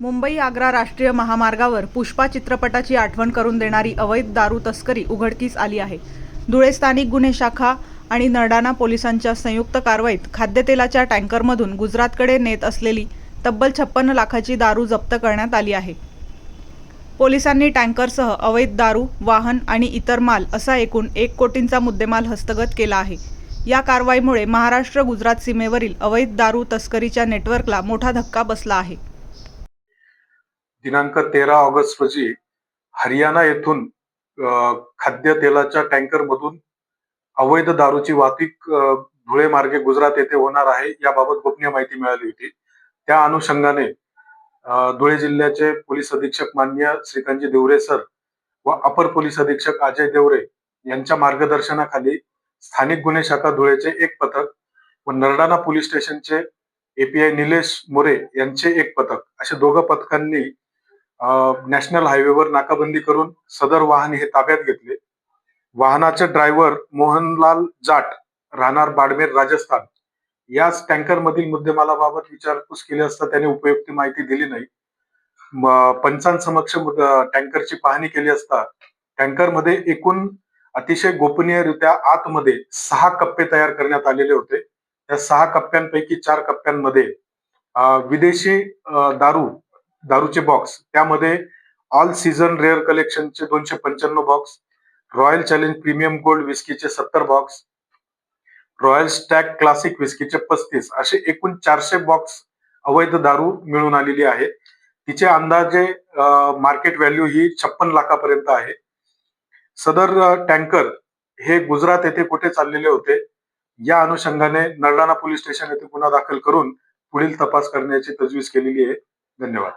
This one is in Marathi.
मुंबई आग्रा राष्ट्रीय महामार्गावर पुष्पा चित्रपटाची आठवण करून देणारी अवैध दारू तस्करी उघडकीस आली आहे. धुळे स्थानिक गुन्हे शाखा आणि नरडाणा पोलिसांच्या संयुक्त कारवाईत खाद्यतेलाच्या टँकरमधून गुजरातकडे नेत असलेली तब्बल छप्पन्न लाखाची दारू जप्त करण्यात आली आहे. पोलिसांनी टँकरसह अवैध दारू वाहन आणि इतर माल असा एकूण एक कोटींचा मुद्देमाल हस्तगत केला आहे. या कारवाईमुळे महाराष्ट्र गुजरात सीमेवरील अवैध दारू तस्करीच्या नेटवर्कला मोठा धक्का बसला आहे. दिनांक तेरा ऑगस्ट रोजी हरियाणा येथून खाद्य तेलाच्या टँकर मधून अवैध दारूची वाहतूक धुळे मार्गे गुजरात येथे होणार आहे याबाबत गोपनीय माहिती मिळाली होती. त्या अनुषंगाने धुळे जिल्ह्याचे पोलीस अधीक्षक मान्य श्रीकांतजी देवरे सर व अपर पोलीस अधीक्षक अजय देवरे यांच्या मार्गदर्शनाखाली स्थानिक गुन्हे शाखा धुळेचे एक पथक व नरडाणा पोलीस स्टेशनचे एपीआय निलेश मोरे यांचे एक पथक अशा दोघं पथकांनी नॅशनल हायवेवर नाकाबंदी करून सदर वाहन हे ताब्यात घेतले. वाहनाचे ड्रायव्हर मोहनलाल जाट राहणार बाडमेर राजस्थान. याच टँकर मधील मुद्देमालाबाबत विचारपूस केली असता त्याने उपयुक्त माहिती दिली नाही. पंचांसमक्ष टँकरची पाहणी केली असता टँकरमध्ये एकूण अतिशय गोपनीयरित्या आतमध्ये सहा कप्पे तयार करण्यात आलेले होते. त्या सहा कप्प्यांपैकी चार कप्प्यांमध्ये विदेशी दारू दारूचे बॉक्स त्यामध्ये ऑल सीझन रेअर कलेक्शनचे दोनशे पंच्याण्णव box Royal Challenge Premium Gold विस्कीचे सत्तर बॉक्स रॉयल स्टॅक क्लासिक विस्कीचे पस्तीस. असे एकूण चारशे बॉक्स अवैध दारू मिळून आलेली आहे. तिचे अंदाजे मार्केट व्हॅल्यू ही छप्पन लाखापर्यंत आहे. सदर टँकर हे गुजरात येथे कुठे चाललेले होते? या अनुषंगाने नरडाणा पोलीस स्टेशन येथे गुन्हा दाखल करून पुढील तपास करण्याची तजवीज केलेली आहे. धन्यवाद.